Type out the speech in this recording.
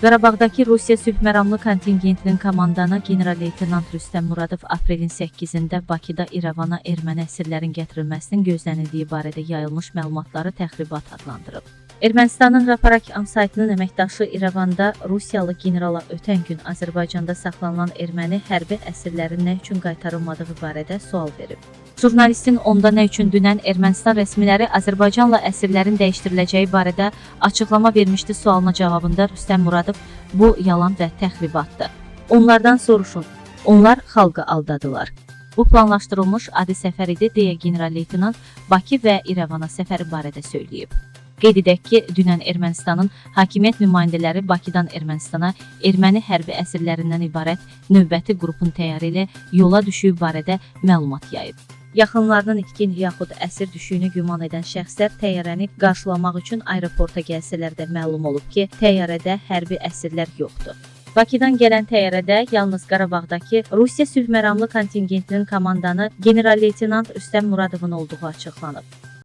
Qarabağdakı Rusiya sülh məramlı kontingentinin komandanı general-leytenant Rüstəm Muradov aprelin 8-də Bakıda İrəvana erməni əsirlərin gətirilməsinin gözlənildiyi barədə yayılmış məlumatları təxribat adlandırıb. Ermənistanın Raparak am saytının əməkdaşı İrəvanda Rusiyalı generala ötən gün Azərbaycanda saxlanılan erməni hərbi əsirlərin nə üçün qaytarılmadığı barədə sual verib. Jurnalistin onda nə üçün dünən Ermənistan rəsmiləri Azərbaycanla əsirlərin dəyişdiriləcəyi barədə açıqlama vermişdi sualına cavabında Rüstəm Muradov bu yalan və təxribatdır. Onlardan soruşun. Onlar xalqı aldadılar. Bu planlaşdırılmış adi səfər idi deyə general-leytenant Bakı və İrəvana səfəri barədə söyləyib. Qeyd edək ki, dünən Ermənistanın hakimiyyət nümayəndələri Bakıdan Ermənistana erməni hərbi əsirlərindən ibarət növbəti qrupun təyyarə ilə yola düşüyü barədə məlumat yayıb. Yaxınlarının itkin yaxud əsir düşüyünü güman edən şəxslər təyyarəni qarşılamaq üçün aeroporta gəlsələr də məlum olub ki, təyyarədə hərbi əsirlər yoxdur. Bakıdan gələn təyyarədə yalnız Qarabağdakı Rusiya sülh məramlı kontingentinin komandanı general-leytenant Rüstəm Muradovun olduğu açıqlanıb.